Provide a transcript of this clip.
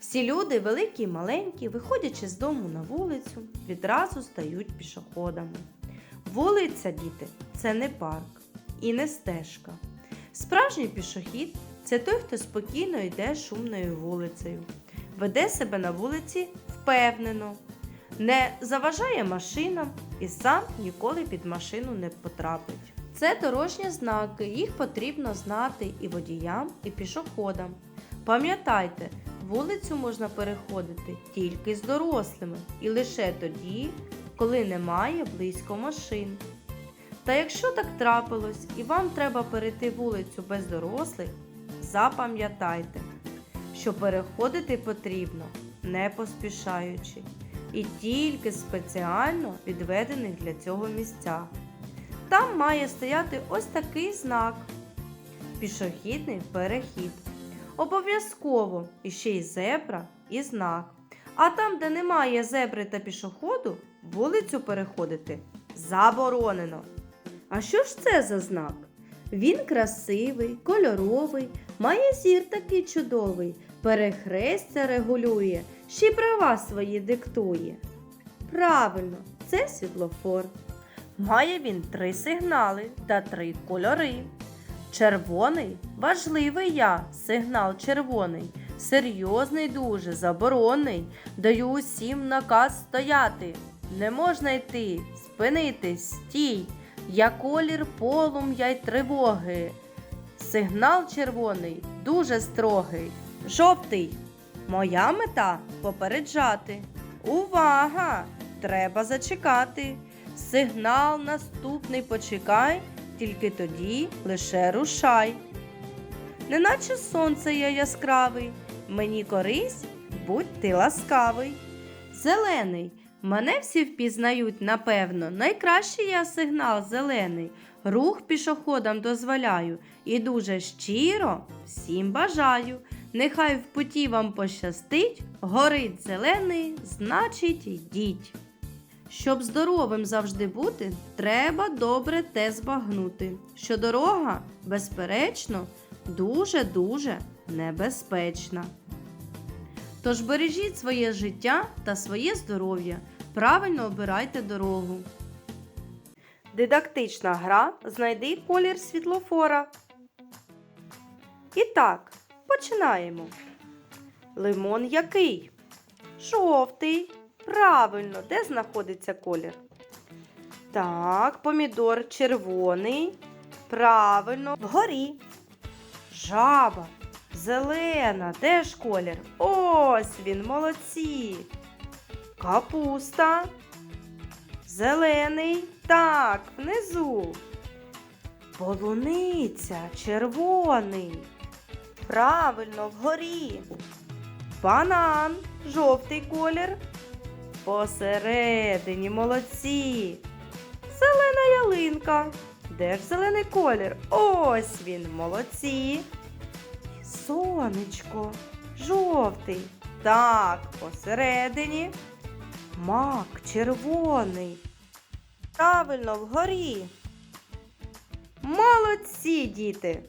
Всі люди, великі і маленькі, виходячи з дому на вулицю, відразу стають пішоходами. Вулиця, діти, це не парк і не стежка. Справжній пішохід це той, хто спокійно йде шумною вулицею, веде себе на вулиці впевнено, не заважає машинам і сам ніколи під машину не потрапить. Це дорожні знаки, їх потрібно знати і водіям, і пішоходам. Пам'ятайте, вулицю можна переходити тільки з дорослими і лише тоді, коли немає близько машин. Та якщо так трапилось і вам треба перейти вулицю без дорослих, запам'ятайте, що переходити потрібно не поспішаючи і тільки спеціально відведених для цього місцях. Там має стояти ось такий знак пішохідний перехід. Обов'язково іще й зебра і знак. А там, де немає зебри та пішоходу, вулицю переходити заборонено. А що ж це за знак? Він красивий, кольоровий, має зір такий чудовий, перехрестя регулює, ще й права свої диктує. Правильно, це світлофор. Має він три сигнали та три кольори. Червоний важливий я, сигнал червоний, серйозний дуже, заборонний. Даю усім наказ стояти. Не можна йти, спинитись, стій. Я колір полум'я й тривоги. Сигнал червоний дуже строгий. Жовтий. Моя мета попереджати. Увага! Треба зачекати. Сигнал наступний почекай, тільки тоді лише рушай. Неначе сонце я яскравий, мені користь, будь ти ласкавий. Зелений. Мене всі впізнають, напевно, найкращий я сигнал зелений. Рух пішоходам дозволяю і дуже щиро всім бажаю. Нехай в путі вам пощастить, горить зелений, значить йдіть. Щоб здоровим завжди бути, треба добре те збагнути, що дорога, безперечно, дуже-дуже небезпечна. Тож бережіть своє життя та своє здоров'я, правильно обирайте дорогу. Дидактична гра Знайди колір світлофора. І так, починаємо. Лимон який? Жовтий. Правильно, де знаходиться колір? Так, помідор червоний. Правильно, вгорі. Жаба. Зелена, де ж колір? Ось він, молодці. Капуста. Зелений. Так, внизу. Полуниця, червоний. Правильно, вгорі. Банан, жовтий колір. Посередині молодці. Зелена ялинка. Де ж зелений колір? Ось він, молодці. Сонечко, жовтий. Так, посередині. Мак червоний. Правильно, вгорі. Молодці, діти!